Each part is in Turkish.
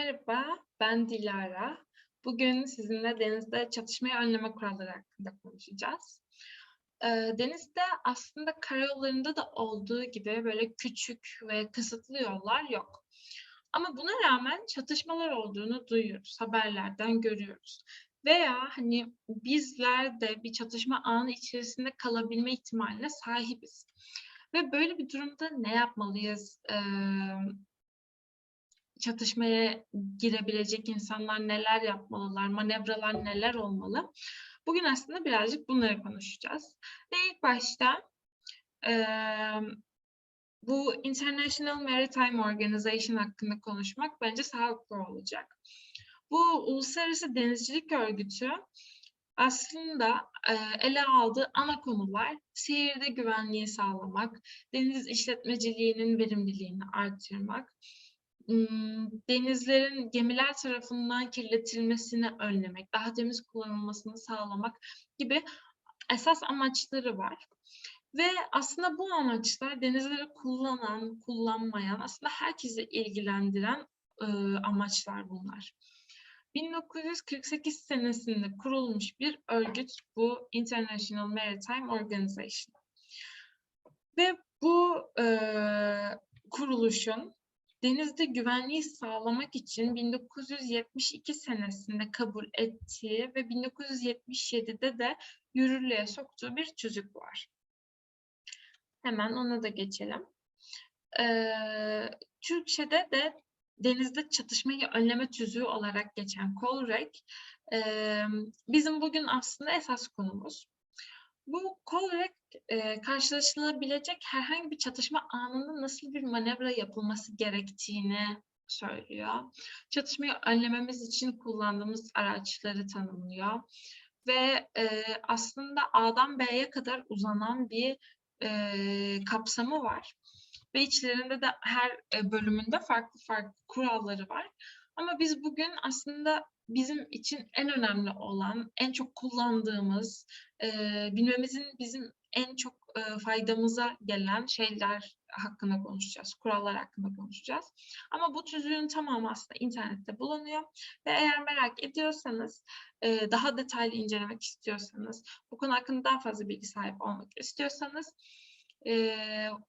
Merhaba, ben Dilara. Bugün sizinle denizde çatışmayı önleme kuralları hakkında konuşacağız. Ee, denizde aslında karayollarında da olduğu gibi böyle küçük ve kısıtlı yollar yok. Ama buna rağmen çatışmalar olduğunu duyuyoruz, haberlerden görüyoruz. Veya hani bizler de bir çatışma anı içerisinde kalabilme ihtimaline sahibiz. Ve böyle bir durumda ne yapmalıyız? Ee, çatışmaya girebilecek insanlar neler yapmalılar, manevralar neler olmalı? Bugün aslında birazcık bunları konuşacağız. Ve ilk başta e, bu International Maritime Organization hakkında konuşmak bence sağlıklı olacak. Bu Uluslararası Denizcilik Örgütü aslında ele aldığı ana konular seyirde güvenliği sağlamak, deniz işletmeciliğinin verimliliğini artırmak, denizlerin gemiler tarafından kirletilmesini önlemek, daha temiz kullanılmasını sağlamak gibi esas amaçları var. Ve aslında bu amaçlar denizleri kullanan, kullanmayan, aslında herkesi ilgilendiren e, amaçlar bunlar. 1948 senesinde kurulmuş bir örgüt bu International Maritime Organization. Ve bu e, kuruluşun denizde güvenliği sağlamak için 1972 senesinde kabul ettiği ve 1977'de de yürürlüğe soktuğu bir tüzük var. Hemen ona da geçelim. Ee, Türkçe'de de denizde çatışmayı önleme tüzüğü olarak geçen KOLREK e, bizim bugün aslında esas konumuz. Bu kol olarak e, karşılaşılabilecek herhangi bir çatışma anında nasıl bir manevra yapılması gerektiğini söylüyor. Çatışmayı önlememiz için kullandığımız araçları tanımlıyor. Ve e, aslında A'dan B'ye kadar uzanan bir e, kapsamı var. Ve içlerinde de her e, bölümünde farklı farklı kuralları var. Ama biz bugün aslında bizim için en önemli olan, en çok kullandığımız, e, bilmemizin bizim en çok e, faydamıza gelen şeyler hakkında konuşacağız, kurallar hakkında konuşacağız. Ama bu tüzüğün tamamı aslında internette bulunuyor ve eğer merak ediyorsanız, e, daha detaylı incelemek istiyorsanız, bu konu hakkında daha fazla bilgi sahip olmak istiyorsanız, e,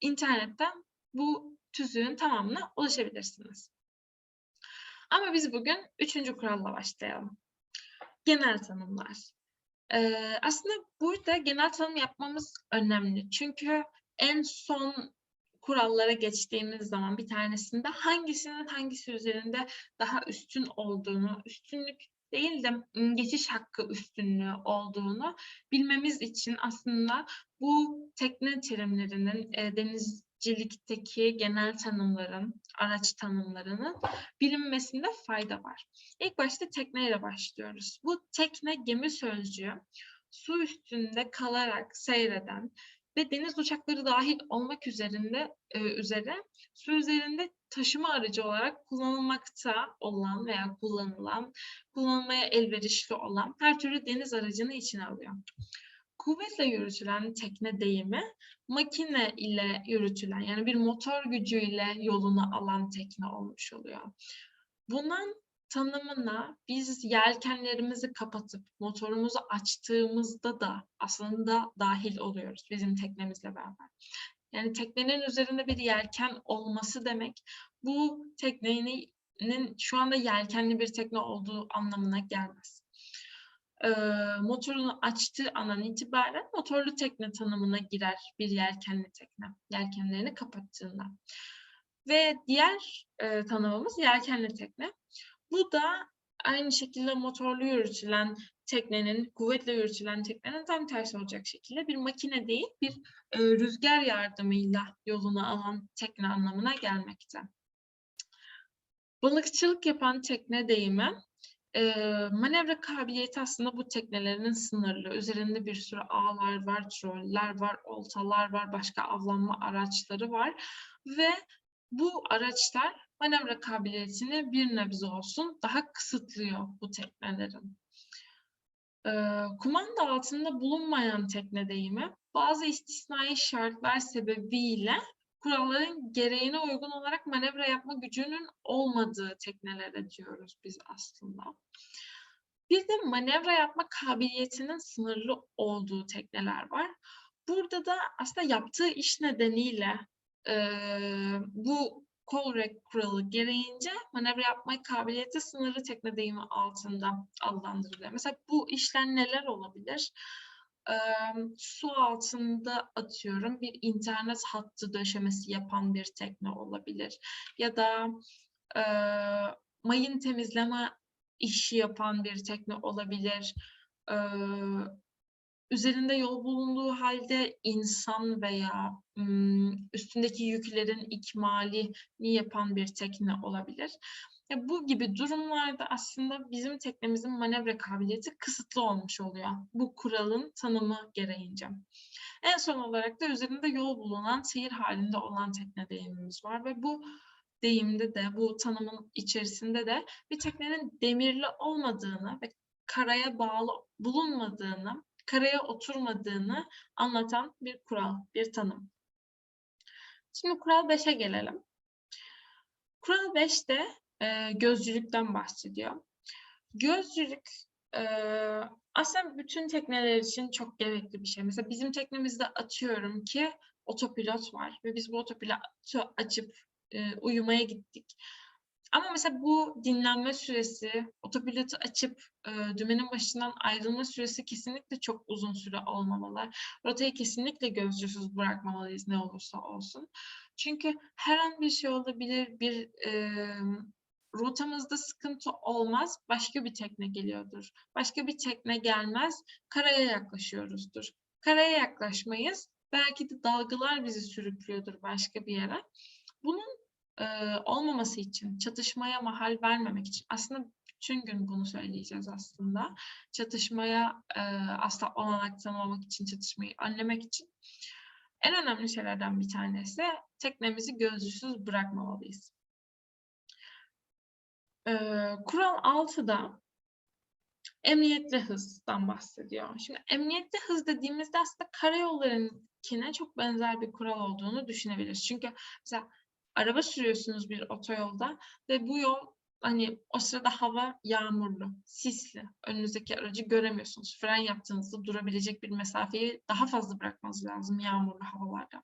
internetten bu tüzüğün tamamına ulaşabilirsiniz. Ama biz bugün üçüncü kuralla başlayalım. Genel tanımlar. Ee, aslında burada genel tanım yapmamız önemli. Çünkü en son kurallara geçtiğimiz zaman bir tanesinde hangisinin hangisi üzerinde daha üstün olduğunu, üstünlük değil de geçiş hakkı üstünlüğü olduğunu bilmemiz için aslında bu tekne terimlerinin e, deniz denizcilikteki genel tanımların, araç tanımlarının bilinmesinde fayda var. İlk başta tekneyle başlıyoruz. Bu tekne gemi sözcüğü su üstünde kalarak seyreden ve deniz uçakları dahil olmak üzerinde e, üzere su üzerinde taşıma aracı olarak kullanılmakta olan veya kullanılan, kullanılmaya elverişli olan her türlü deniz aracını içine alıyor. Kuvvetle yürütülen tekne deyimi makine ile yürütülen yani bir motor gücüyle yolunu alan tekne olmuş oluyor. Bunun tanımına biz yelkenlerimizi kapatıp motorumuzu açtığımızda da aslında dahil oluyoruz bizim teknemizle beraber. Yani teknenin üzerinde bir yelken olması demek bu teknenin şu anda yelkenli bir tekne olduğu anlamına gelmez e, motorunu açtığı andan itibaren motorlu tekne tanımına girer bir yelkenli tekne, yelkenlerini kapattığında. Ve diğer e, tanımımız yelkenli tekne. Bu da aynı şekilde motorlu yürütülen teknenin, kuvvetle yürütülen teknenin tam tersi olacak şekilde bir makine değil, bir e, rüzgar yardımıyla yolunu alan tekne anlamına gelmekte. Balıkçılık yapan tekne deyimi e, manevra kabiliyeti aslında bu teknelerinin sınırlı. Üzerinde bir sürü ağlar var, troller var, oltalar var, başka avlanma araçları var ve bu araçlar manevra kabiliyetini bir nebze olsun daha kısıtlıyor bu teknelerin. E, kumanda altında bulunmayan tekne deyimi bazı istisnai şartlar sebebiyle kuralların gereğine uygun olarak manevra yapma gücünün olmadığı teknelere diyoruz biz aslında. Bir de manevra yapma kabiliyetinin sınırlı olduğu tekneler var. Burada da aslında yaptığı iş nedeniyle eee, bu Colrec kuralı gereğince manevra yapma kabiliyeti sınırlı tekne deyimi altında adlandırılıyor. Mesela bu işler neler olabilir? Eee, su altında atıyorum bir internet hattı döşemesi yapan bir tekne olabilir. Ya da eee, mayın temizleme işi yapan bir tekne olabilir. Eee, üzerinde yol bulunduğu halde insan veya üstündeki yüklerin ikmalini yapan bir tekne olabilir. Ya bu gibi durumlarda aslında bizim teknemizin manevra kabiliyeti kısıtlı olmuş oluyor. Bu kuralın tanımı gereğince. En son olarak da üzerinde yol bulunan seyir halinde olan tekne deyimimiz var ve bu deyimde de bu tanımın içerisinde de bir teknenin demirli olmadığını ve karaya bağlı bulunmadığını, karaya oturmadığını anlatan bir kural, bir tanım. Şimdi kural 5'e gelelim. Kural 5'te e, gözcülükten bahsediyor. Gözcülük e, aslında bütün tekneler için çok gerekli bir şey. Mesela bizim teknemizde atıyorum ki otopilot var ve biz bu otopilotu açıp e, uyumaya gittik. Ama mesela bu dinlenme süresi, otopilotu açıp e, dümenin başından ayrılma süresi kesinlikle çok uzun süre olmamalı. Rotayı kesinlikle gözcüsüz bırakmamalıyız ne olursa olsun. Çünkü her an bir şey olabilir, bir e, rotamızda sıkıntı olmaz, başka bir tekne geliyordur. Başka bir tekne gelmez, karaya yaklaşıyoruzdur. Karaya yaklaşmayız, belki de dalgalar bizi sürüklüyordur başka bir yere. Bunun e, olmaması için, çatışmaya mahal vermemek için aslında bütün gün bunu söyleyeceğiz aslında. Çatışmaya e, asla olanak tanımamak için, çatışmayı önlemek için. En önemli şeylerden bir tanesi teknemizi gözcüsüz bırakmamalıyız. E, kural 6'da emniyetli hızdan bahsediyor. Şimdi emniyetli hız dediğimizde aslında karayollarınkine çok benzer bir kural olduğunu düşünebiliriz. Çünkü mesela araba sürüyorsunuz bir otoyolda ve bu yol hani o sırada hava yağmurlu, sisli. Önünüzdeki aracı göremiyorsunuz. Fren yaptığınızda durabilecek bir mesafeyi daha fazla bırakmanız lazım yağmurlu havalarda.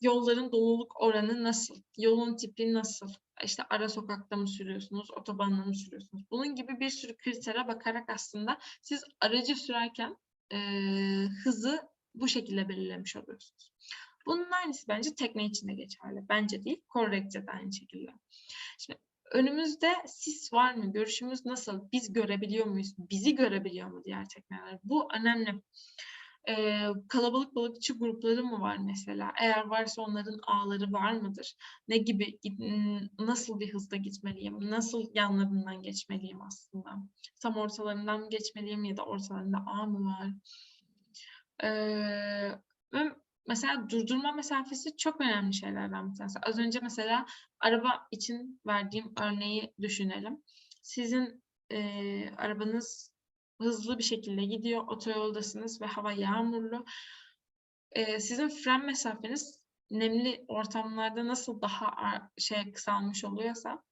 Yolların doluluk oranı nasıl? Yolun tipi nasıl? İşte ara sokakta mı sürüyorsunuz, otobanla mı sürüyorsunuz? Bunun gibi bir sürü kritere bakarak aslında siz aracı sürerken e, hızı bu şekilde belirlemiş oluyorsunuz. Bunun aynısı bence tekne için de geçerli. Bence değil, Correct'te de aynı şekilde. Şimdi önümüzde sis var mı? Görüşümüz nasıl? Biz görebiliyor muyuz? Bizi görebiliyor mu diğer tekneler? Bu önemli. Ee, kalabalık balıkçı grupları mı var mesela? Eğer varsa onların ağları var mıdır? Ne gibi, nasıl bir hızda gitmeliyim? Nasıl yanlarından geçmeliyim aslında? Tam ortalarından mı geçmeliyim ya da ortalarında ağ mı var? Ee, mesela durdurma mesafesi çok önemli şeylerden bir tanesi. Az önce mesela araba için verdiğim örneği düşünelim. Sizin e, arabanız hızlı bir şekilde gidiyor, otoyoldasınız ve hava yağmurlu. E, sizin fren mesafeniz nemli ortamlarda nasıl daha şey kısalmış oluyorsa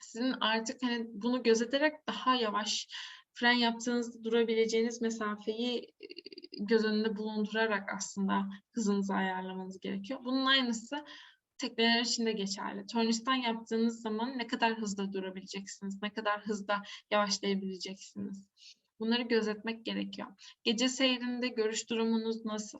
sizin artık hani bunu gözeterek daha yavaş fren yaptığınızda durabileceğiniz mesafeyi göz önünde bulundurarak aslında hızınızı ayarlamanız gerekiyor. Bunun aynısı tekneler için de geçerli. Tornistan yaptığınız zaman ne kadar hızda durabileceksiniz, ne kadar hızda yavaşlayabileceksiniz. Bunları gözetmek gerekiyor. Gece seyrinde görüş durumunuz nasıl?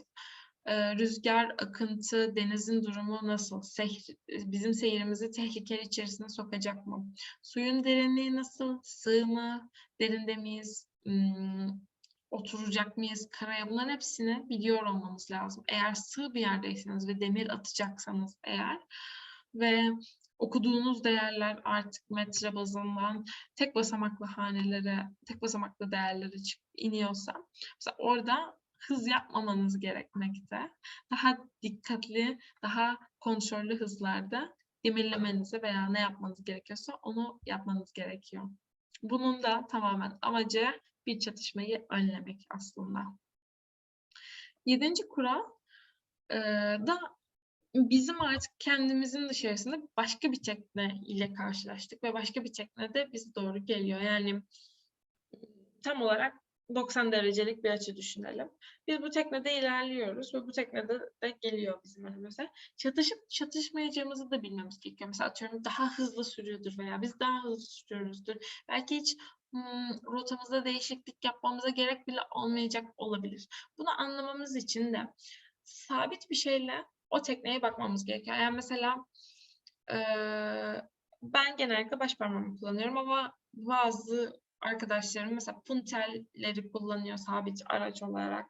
Ee, rüzgar, akıntı, denizin durumu nasıl? Seyir, bizim seyrimizi tehlike içerisine sokacak mı? Suyun derinliği nasıl? Sığ mı? Derinde miyiz? Hmm, oturacak mıyız karaya bunların hepsini biliyor olmamız lazım. Eğer sığ bir yerdeyseniz ve demir atacaksanız eğer ve okuduğunuz değerler artık metre bazından tek basamaklı hanelere, tek basamaklı değerlere iniyorsa mesela orada hız yapmamanız gerekmekte. Daha dikkatli, daha kontrollü hızlarda demirlemenizi veya ne yapmanız gerekiyorsa onu yapmanız gerekiyor. Bunun da tamamen amacı bir çatışmayı önlemek aslında. Yedinci kural da bizim artık kendimizin dışarısında başka bir tekne ile karşılaştık ve başka bir tekne de bize doğru geliyor. Yani tam olarak 90 derecelik bir açı düşünelim. Biz bu teknede ilerliyoruz ve bu teknede de geliyor bizim önümüze. Çatışıp çatışmayacağımızı da bilmemiz gerekiyor. Mesela atıyorum daha hızlı sürüyordur veya biz daha hızlı sürüyoruzdur. Belki hiç hmm, rotamızda değişiklik yapmamıza gerek bile olmayacak olabilir. Bunu anlamamız için de sabit bir şeyle o tekneye bakmamız gerekiyor. Yani mesela eee, ben genellikle baş parmağımı kullanıyorum ama bazı arkadaşlarım mesela puntelleri kullanıyor sabit araç olarak.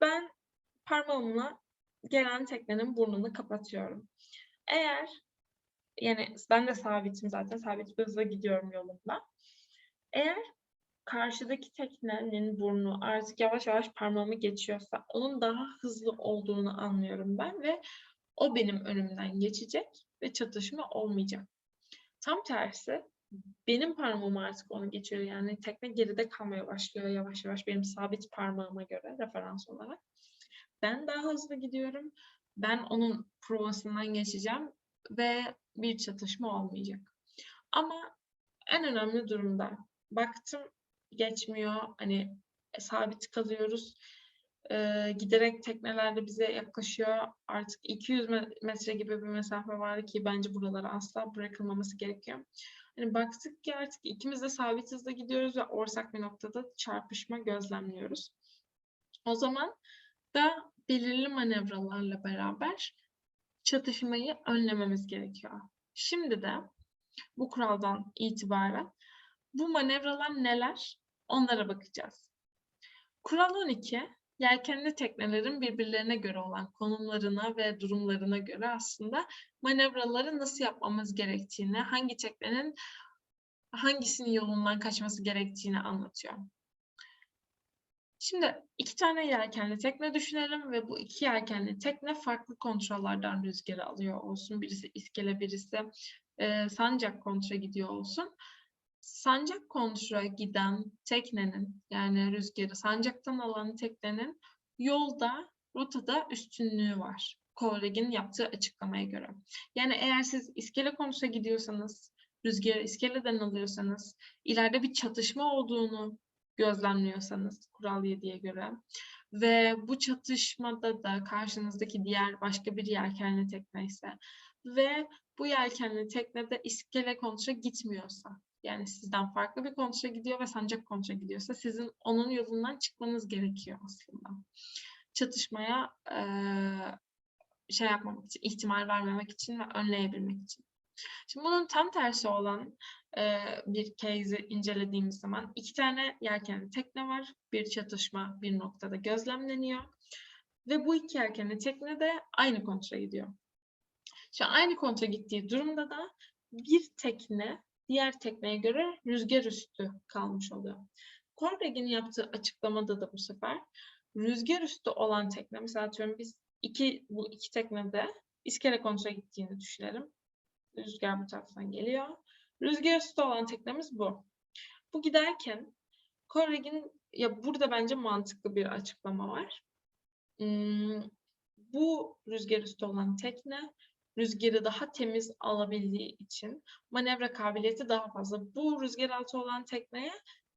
Ben parmağımla gelen teknenin burnunu kapatıyorum. Eğer yani ben de sabitim zaten sabit hızla gidiyorum yolumda. Eğer karşıdaki teknenin burnu artık yavaş yavaş parmağımı geçiyorsa onun daha hızlı olduğunu anlıyorum ben ve o benim önümden geçecek ve çatışma olmayacak. Tam tersi benim parmağım artık onu geçiyor. Yani tekne geride kalmaya başlıyor yavaş yavaş benim sabit parmağıma göre referans olarak. Ben daha hızlı gidiyorum. Ben onun provasından geçeceğim ve bir çatışma olmayacak. Ama en önemli durumda baktım geçmiyor. Hani e, sabit kalıyoruz. Ee, giderek tekneler bize yaklaşıyor. Artık 200 metre gibi bir mesafe var ki bence buralara asla bırakılmaması gerekiyor. Hani baktık ki artık ikimiz de sabit hızda gidiyoruz ve ortak bir noktada çarpışma gözlemliyoruz. O zaman da belirli manevralarla beraber çatışmayı önlememiz gerekiyor. Şimdi de bu kuraldan itibaren bu manevralar neler? Onlara bakacağız. Kural 12, yelkenli teknelerin birbirlerine göre olan konumlarına ve durumlarına göre aslında manevraları nasıl yapmamız gerektiğini, hangi teknenin hangisinin yolundan kaçması gerektiğini anlatıyor. Şimdi iki tane yelkenli tekne düşünelim ve bu iki yelkenli tekne farklı kontrollerden rüzgarı alıyor olsun. Birisi iskele, birisi e, sancak kontra gidiyor olsun. Sancak kontra giden teknenin yani rüzgarı sancaktan alan teknenin yolda, rotada üstünlüğü var. Kovreg'in yaptığı açıklamaya göre. Yani eğer siz iskele konusuna gidiyorsanız, rüzgarı iskeleden alıyorsanız, ileride bir çatışma olduğunu gözlemliyorsanız kural 7'ye göre ve bu çatışmada da karşınızdaki diğer başka bir yelkenli tekne ise ve bu yelkenli teknede iskele kontra gitmiyorsa yani sizden farklı bir kontra gidiyor ve sancak kontra gidiyorsa sizin onun yolundan çıkmanız gerekiyor aslında. Çatışmaya e, şey yapmamak için, ihtimal vermemek için ve önleyebilmek için. Şimdi bunun tam tersi olan e, bir case'i incelediğimiz zaman iki tane yelkenli tekne var. Bir çatışma bir noktada gözlemleniyor. Ve bu iki yelkenli tekne de aynı kontra gidiyor. Şu aynı kontra gittiği durumda da bir tekne diğer tekneye göre rüzgar üstü kalmış oluyor. Korreg'in yaptığı açıklamada da bu sefer rüzgar üstü olan tekne, mesela atıyorum biz iki, bu iki teknede iskele kontra gittiğini düşünelim. Rüzgar bu taraftan geliyor. Rüzgar üstü olan teknemiz bu. Bu giderken Korreg'in ya burada bence mantıklı bir açıklama var. Hmm, bu rüzgar üstü olan tekne rüzgarı daha temiz alabildiği için manevra kabiliyeti daha fazla. Bu rüzgar altı olan tekneye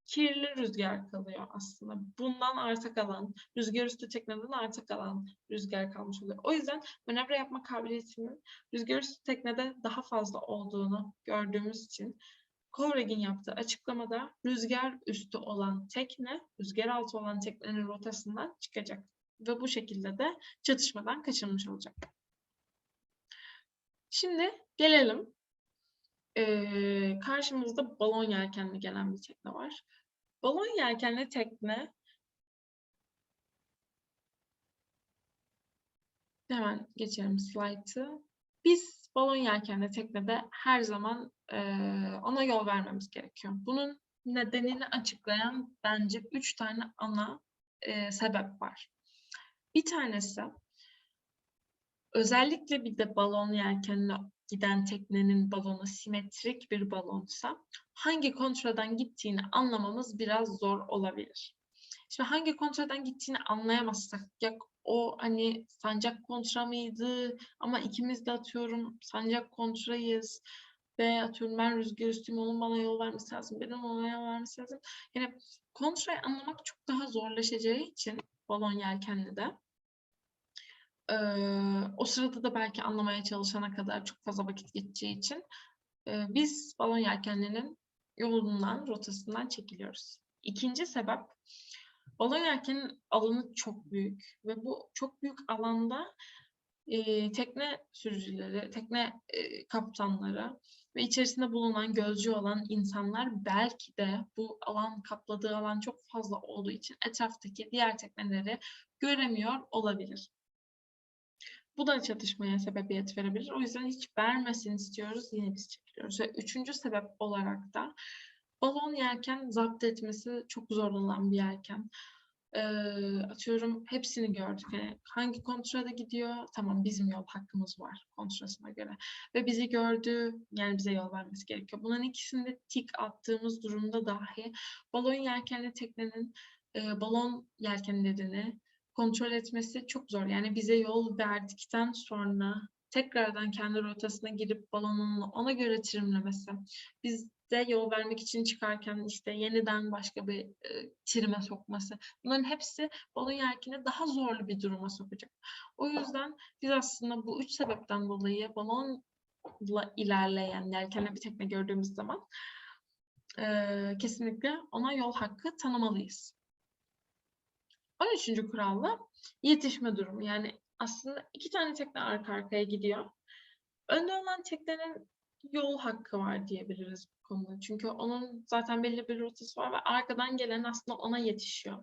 kirli rüzgar kalıyor aslında. Bundan arta kalan, rüzgar üstü tekneden arta kalan rüzgar kalmış oluyor. O yüzden manevra yapma kabiliyetinin rüzgar üstü teknede daha fazla olduğunu gördüğümüz için Kovreg'in yaptığı açıklamada rüzgar üstü olan tekne, rüzgar altı olan teknenin rotasından çıkacak. Ve bu şekilde de çatışmadan kaçınmış olacak. Şimdi gelelim. Ee, karşımızda balon yelkenli gelen bir tekne var. Balon yelkenli tekne hemen geçelim slaytı. Biz balon yelkenli teknede her zaman e, ona yol vermemiz gerekiyor. Bunun nedenini açıklayan bence üç tane ana e, sebep var. Bir tanesi özellikle bir de balon yelkenli giden teknenin balonu simetrik bir balonsa hangi kontradan gittiğini anlamamız biraz zor olabilir. Şimdi hangi kontradan gittiğini anlayamazsak ya o hani sancak kontra mıydı ama ikimiz de atıyorum sancak kontrayız ve atıyorum ben rüzgar üstüyüm onun bana yol vermesi lazım benim ona yol vermesi lazım. Yani kontrayı anlamak çok daha zorlaşacağı için balon yelkenli de eee, o sırada da belki anlamaya çalışana kadar çok fazla vakit geçeceği için eee, biz balon yelkenlinin yolundan, rotasından çekiliyoruz. İkinci sebep, balon yelkenin alanı çok büyük ve bu çok büyük alanda eee, tekne sürücüleri, tekne eee, kaptanları ve içerisinde bulunan gözcü olan insanlar belki de bu alan kapladığı alan çok fazla olduğu için etraftaki diğer tekneleri göremiyor olabilir. Bu da çatışmaya sebebiyet verebilir. O yüzden hiç vermesin istiyoruz. Yine biz çekiliyoruz. Ve üçüncü sebep olarak da balon yelken zapt etmesi çok zor olan bir yelken. Ee, atıyorum hepsini gördük. Yani hangi kontrada gidiyor? Tamam bizim yol hakkımız var kontrasına göre. Ve bizi gördü yani bize yol vermesi gerekiyor. Bunların ikisinde tik attığımız durumda dahi balon yelkenli teknenin e, balon yelkenlerini kontrol etmesi çok zor. Yani bize yol verdikten sonra tekrardan kendi rotasına girip balonunu ona göre trimlemesi. Biz de yol vermek için çıkarken işte yeniden başka bir e, trime sokması. Bunların hepsi balon yelkeni daha zorlu bir duruma sokacak. O yüzden biz aslında bu üç sebepten dolayı balonla ilerleyen yelkenli bir tekne gördüğümüz zaman e, kesinlikle ona yol hakkı tanımalıyız. 13. kuralla yetişme durumu. Yani aslında iki tane tekne arka arkaya gidiyor. Önde olan teknenin yol hakkı var diyebiliriz bu konuda. Çünkü onun zaten belli bir rotası var ve arkadan gelen aslında ona yetişiyor.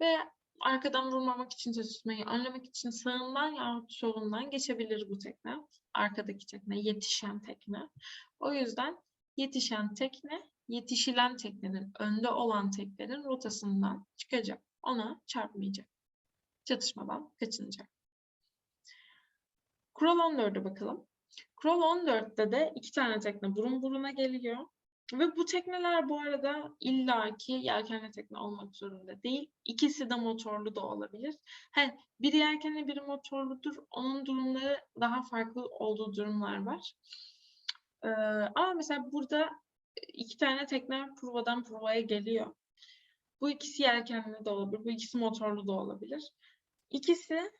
Ve arkadan vurmamak için tutmayı önlemek için sağından yahut solundan geçebilir bu tekne. Arkadaki tekne, yetişen tekne. O yüzden yetişen tekne, yetişilen teknenin, önde olan teknenin rotasından çıkacak ona çarpmayacak. Çatışmadan kaçınacak. Kural 14'e bakalım. Kural 14'te de iki tane tekne burun buruna geliyor. Ve bu tekneler bu arada illaki yelkenli tekne olmak zorunda değil. İkisi de motorlu da olabilir. He, biri yelkenli biri motorludur. Onun durumları daha farklı olduğu durumlar var. Ee, ama mesela burada iki tane tekne provadan provaya geliyor. Bu ikisi yelkenli de olabilir, bu ikisi motorlu da olabilir. İkisi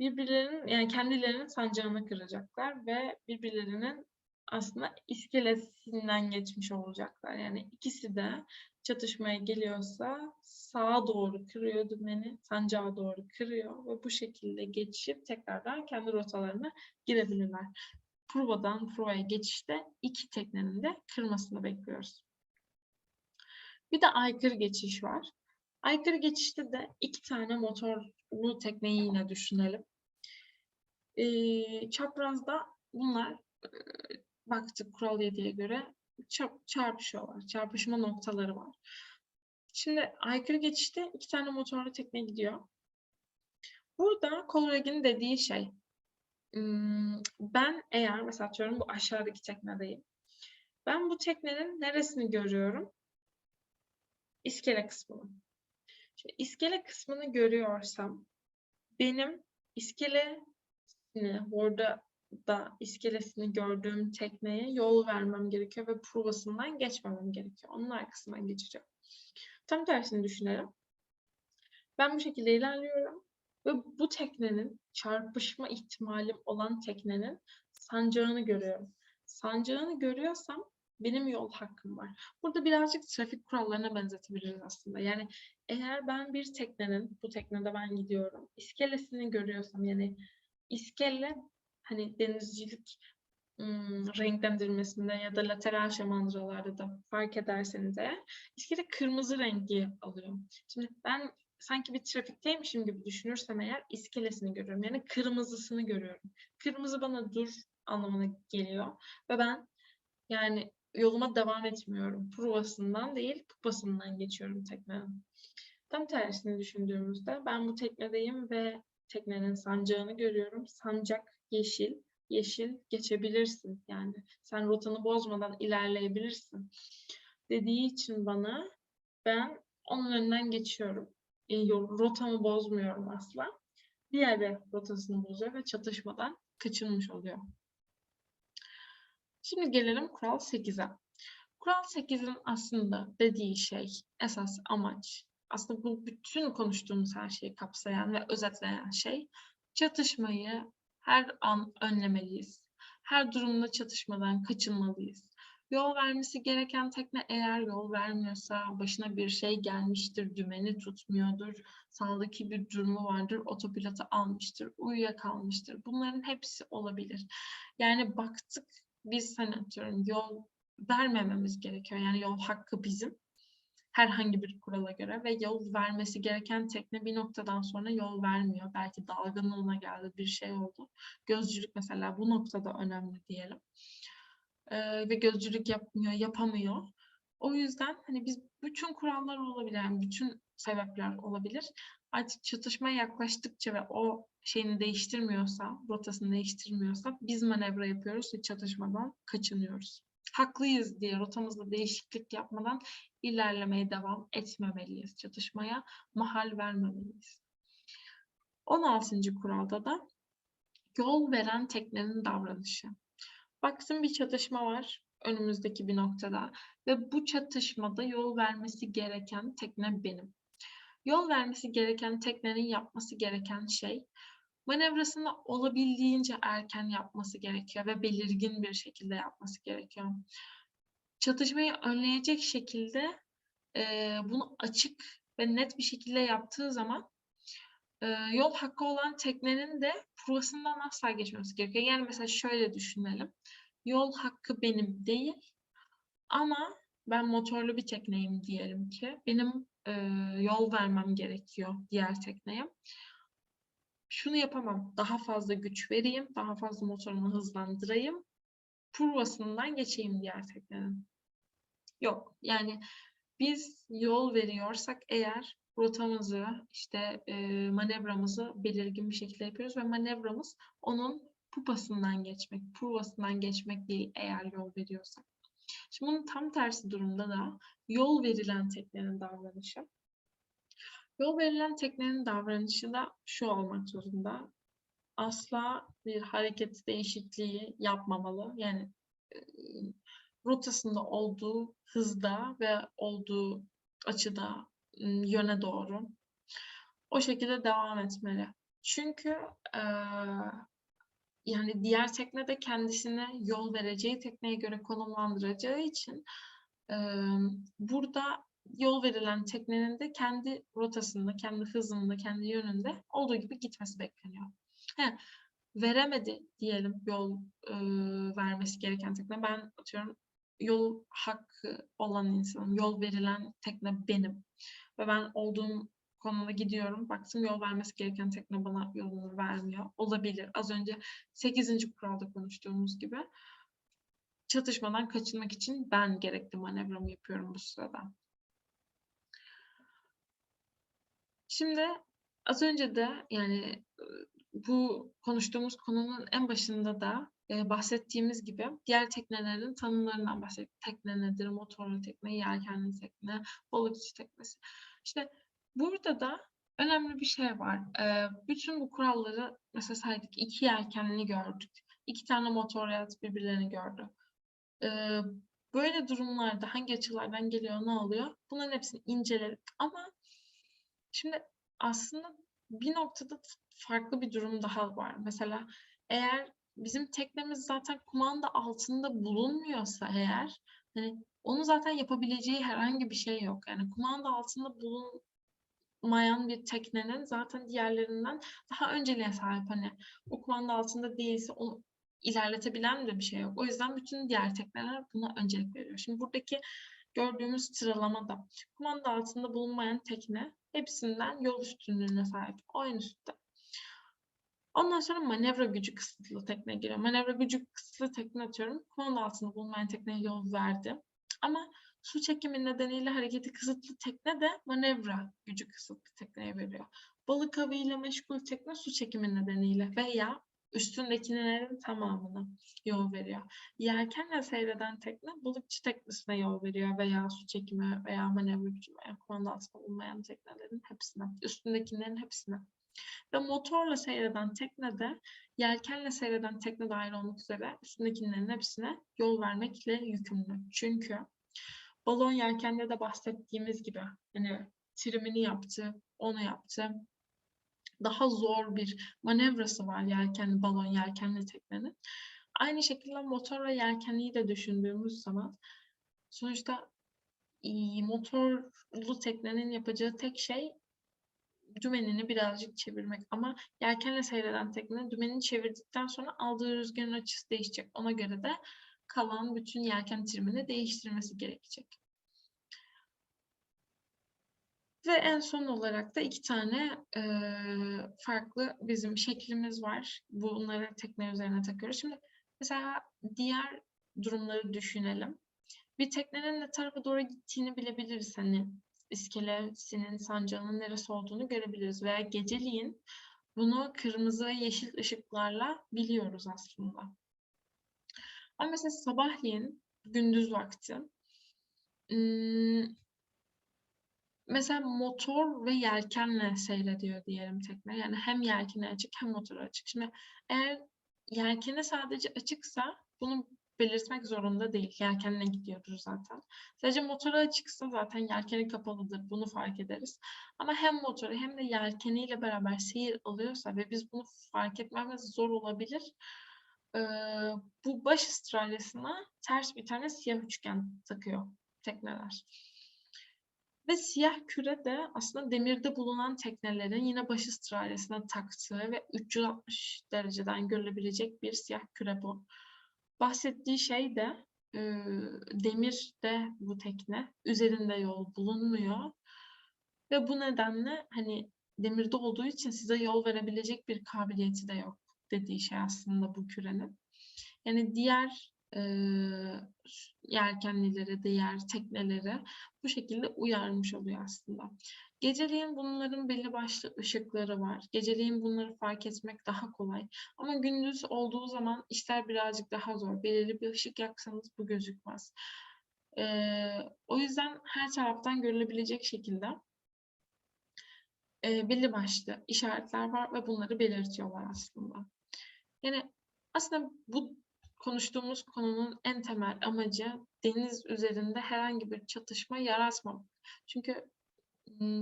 birbirlerinin yani kendilerinin sancağını kıracaklar ve birbirlerinin aslında iskelesinden geçmiş olacaklar. Yani ikisi de çatışmaya geliyorsa sağa doğru kırıyor dümeni, sancağa doğru kırıyor ve bu şekilde geçip tekrardan kendi rotalarına girebilirler. Provadan provaya geçişte iki teknenin de kırmasını bekliyoruz. Bir de aykırı geçiş var. Aykırı geçişte de iki tane motorlu tekneyi yine düşünelim. Ee, çaprazda bunlar e, baktık kural 7'ye göre çarp, çarpışıyorlar. Çarpışma noktaları var. Şimdi aykırı geçişte iki tane motorlu tekne gidiyor. Burada Coleridge'in dediği şey ben eğer mesela atıyorum bu aşağıdaki teknedeyim. Ben bu teknenin neresini görüyorum? İskele kısmını. Şimdi iskele kısmını görüyorsam benim iskelesini orada da iskelesini gördüğüm tekneye yol vermem gerekiyor ve provasından geçmemem gerekiyor. Onun arkasından geçeceğim. Tam tersini düşünelim. Ben bu şekilde ilerliyorum ve bu teknenin çarpışma ihtimalim olan teknenin sancağını görüyorum. Sancağını görüyorsam benim yol hakkım var. Burada birazcık trafik kurallarına benzetebiliriz aslında. Yani eğer ben bir teknenin, bu teknede ben gidiyorum, iskelesini görüyorsam yani iskele hani denizcilik ım, renklendirmesinde ya da lateral şamandıralarda da fark ederseniz eğer iskele kırmızı rengi alıyor. Şimdi ben sanki bir trafikteymişim gibi düşünürsem eğer iskelesini görüyorum. Yani kırmızısını görüyorum. Kırmızı bana dur anlamına geliyor ve ben yani yoluma devam etmiyorum. Provasından değil, pupasından geçiyorum teknenin. Tam tersini düşündüğümüzde ben bu teknedeyim ve teknenin sancağını görüyorum. Sancak yeşil, yeşil geçebilirsin. Yani sen rotanı bozmadan ilerleyebilirsin. Dediği için bana ben onun önünden geçiyorum. E, rotamı bozmuyorum asla. diğeri rotasını bozuyor ve çatışmadan kaçınmış oluyor. Şimdi gelelim kural 8'e. Kural 8'in aslında dediği şey, esas amaç, aslında bu bütün konuştuğumuz her şeyi kapsayan ve özetleyen şey, çatışmayı her an önlemeliyiz. Her durumda çatışmadan kaçınmalıyız. Yol vermesi gereken tekne eğer yol vermiyorsa, başına bir şey gelmiştir, dümeni tutmuyordur, sağdaki bir durumu vardır, otopilotu almıştır, uyuyakalmıştır. Bunların hepsi olabilir. Yani baktık biz hani atıyorum yol vermememiz gerekiyor. Yani yol hakkı bizim herhangi bir kurala göre ve yol vermesi gereken tekne bir noktadan sonra yol vermiyor. Belki dalgınlığına geldi bir şey oldu. Gözcülük mesela bu noktada önemli diyelim. Ee, ve gözcülük yapmıyor, yapamıyor. O yüzden hani biz bütün kurallar olabilir, yani bütün sebepler olabilir. Artık çatışmaya yaklaştıkça ve o şeyini değiştirmiyorsa, rotasını değiştirmiyorsa biz manevra yapıyoruz ve çatışmadan kaçınıyoruz. Haklıyız diye rotamızda değişiklik yapmadan ilerlemeye devam etmemeliyiz. Çatışmaya mahal vermemeliyiz. 16. kuralda da yol veren teknenin davranışı. Baktım bir çatışma var önümüzdeki bir noktada ve bu çatışmada yol vermesi gereken tekne benim. Yol vermesi gereken teknenin yapması gereken şey manevrasını olabildiğince erken yapması gerekiyor ve belirgin bir şekilde yapması gerekiyor. Çatışmayı önleyecek şekilde e, bunu açık ve net bir şekilde yaptığı zaman e, yol hakkı olan teknenin de provasından asla geçmemesi gerekiyor. Yani mesela şöyle düşünelim. Yol hakkı benim değil ama ben motorlu bir tekneyim diyelim ki. Benim e, yol vermem gerekiyor diğer tekneye şunu yapamam. Daha fazla güç vereyim, daha fazla motorumu hızlandırayım. Provasından geçeyim diğer teknenin. Yok. Yani biz yol veriyorsak eğer rotamızı, işte e, manevramızı belirgin bir şekilde yapıyoruz ve manevramız onun pupasından geçmek, provasından geçmek değil eğer yol veriyorsak. Şimdi bunun tam tersi durumda da yol verilen teknenin davranışı Yol verilen teknenin davranışı da şu olmak zorunda. Asla bir hareket değişikliği yapmamalı. Yani rotasında olduğu hızda ve olduğu açıda yöne doğru o şekilde devam etmeli. Çünkü e, yani diğer tekne de kendisine yol vereceği tekneye göre konumlandıracağı için e, burada yol verilen teknenin de kendi rotasında, kendi hızında, kendi yönünde olduğu gibi gitmesi bekleniyor. He, veremedi diyelim yol e, vermesi gereken tekne. Ben atıyorum yol hakkı olan insanım. Yol verilen tekne benim. Ve ben olduğum konuda gidiyorum. Baktım yol vermesi gereken tekne bana yolunu vermiyor. Olabilir. Az önce 8. kuralda konuştuğumuz gibi çatışmadan kaçınmak için ben gerekli manevramı yapıyorum bu sırada. Şimdi az önce de yani bu konuştuğumuz konunun en başında da e, bahsettiğimiz gibi diğer teknelerin tanımlarından bahsettik. Tekne nedir? Motorlu tekne, yelkenli tekne, balıkçı teknesi. İşte burada da önemli bir şey var. Bütün bu kuralları mesela saydık. iki yelkenli gördük. İki tane motor yat birbirlerini gördü. Böyle durumlarda hangi açılardan geliyor, ne oluyor? Bunların hepsini inceledik ama Şimdi aslında bir noktada farklı bir durum daha var. Mesela eğer bizim teknemiz zaten kumanda altında bulunmuyorsa eğer hani onu zaten yapabileceği herhangi bir şey yok. Yani kumanda altında bulunmayan bir teknenin zaten diğerlerinden daha önceliğe sahip. Hani o kumanda altında değilse onu ilerletebilen de bir şey yok. O yüzden bütün diğer tekneler buna öncelik veriyor. Şimdi buradaki gördüğümüz sıralamada kumanda altında bulunmayan tekne hepsinden yol üstünlüğüne sahip. O en üstte. Ondan sonra manevra gücü kısıtlı tekne giriyor. Manevra gücü kısıtlı tekne atıyorum. Kumanda altında bulunmayan tekneye yol verdi. Ama su çekimi nedeniyle hareketi kısıtlı tekne de manevra gücü kısıtlı tekneye veriyor. Balık avıyla meşgul tekne su çekimi nedeniyle veya üstündekilerin tamamını yol veriyor. Yelkenle seyreden tekne balıkçı teknesine yol veriyor veya su çekimi veya manevra gücü veya kumanda bulunmayan teknelerin hepsine, üstündekilerin hepsine. Ve motorla seyreden teknede, yelkenle seyreden tekne dahil olmak üzere üstündekilerin hepsine yol vermekle yükümlü. Çünkü balon yelkende de bahsettiğimiz gibi hani trimini yaptı, onu yaptı. Daha zor bir manevrası var yelkenli balon, yelkenli teknenin. Aynı şekilde motor ve yelkenliyi de düşündüğümüz zaman sonuçta motorlu teknenin yapacağı tek şey dümenini birazcık çevirmek ama yelkenle seyreden tekne dümenini çevirdikten sonra aldığı rüzgarın açısı değişecek. Ona göre de kalan bütün yelken trimini değiştirmesi gerekecek. Ve en son olarak da iki tane eee, farklı bizim şeklimiz var. Bunları tekne üzerine takıyoruz. Şimdi mesela diğer durumları düşünelim. Bir teknenin ne tarafa doğru gittiğini bilebiliriz. Hani iskelesinin, sancağının neresi olduğunu görebiliriz. Veya geceliğin bunu kırmızı ve yeşil ışıklarla biliyoruz aslında. Ama mesela sabahleyin, gündüz vakti mesela motor ve yelkenle seyrediyor diyelim tekne. Yani hem yelkeni açık hem motoru açık. Şimdi eğer yelkeni sadece açıksa bunu belirtmek zorunda değil. Yelkenle gidiyoruz zaten. Sadece motoru açıksa zaten yelkeni kapalıdır. Bunu fark ederiz. Ama hem motoru hem de yelkeniyle beraber seyir alıyorsa ve biz bunu fark etmemiz zor olabilir. Ee, bu baş istralyasına ters bir tane siyah üçgen takıyor tekneler. Ve siyah küre de aslında demirde bulunan teknelerin yine baş istralyasına taktığı ve 360 dereceden görülebilecek bir siyah küre bu. Bahsettiği şey de e, demirde bu tekne, üzerinde yol bulunmuyor. Ve bu nedenle hani demirde olduğu için size yol verebilecek bir kabiliyeti de yok dediği şey aslında bu kürenin. Yani diğer e, yelkenlileri, diğer tekneleri bu şekilde uyarmış oluyor aslında. Geceleyin bunların belli başlı ışıkları var. Geceleyin bunları fark etmek daha kolay. Ama gündüz olduğu zaman işler birazcık daha zor. Belirli bir ışık yaksanız bu gözükmez. Ee, o yüzden her taraftan görülebilecek şekilde e, belli başlı işaretler var ve bunları belirtiyorlar aslında. Yani aslında bu konuştuğumuz konunun en temel amacı deniz üzerinde herhangi bir çatışma yaratmamak. Çünkü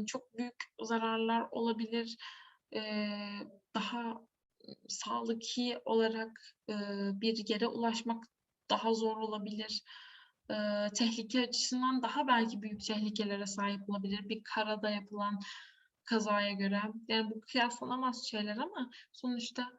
çok büyük zararlar olabilir. Daha sağlıklı olarak bir yere ulaşmak daha zor olabilir. Tehlike açısından daha belki büyük tehlikelere sahip olabilir bir karada yapılan kazaya göre. Yani bu kıyaslanamaz şeyler ama sonuçta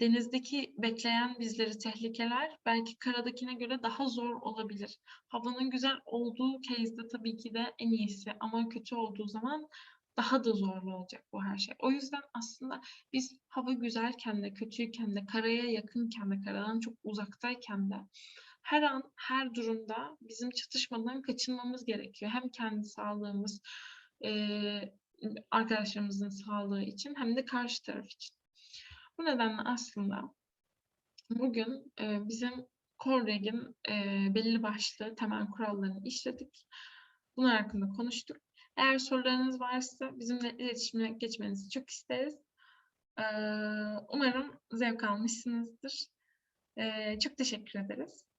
denizdeki bekleyen bizleri tehlikeler belki karadakine göre daha zor olabilir. Havanın güzel olduğu case'de tabii ki de en iyisi ama kötü olduğu zaman daha da zorlu olacak bu her şey. O yüzden aslında biz hava güzelken de kötüyken de karaya yakınken de karadan çok uzaktayken de her an her durumda bizim çatışmadan kaçınmamız gerekiyor. Hem kendi sağlığımız, arkadaşlarımızın sağlığı için hem de karşı taraf için. Bu nedenle aslında bugün e, bizim Correg'in e, belli başlı temel kurallarını işledik. Bunlar hakkında konuştuk. Eğer sorularınız varsa bizimle iletişime geçmenizi çok isteriz. E, umarım zevk almışsınızdır. E, çok teşekkür ederiz.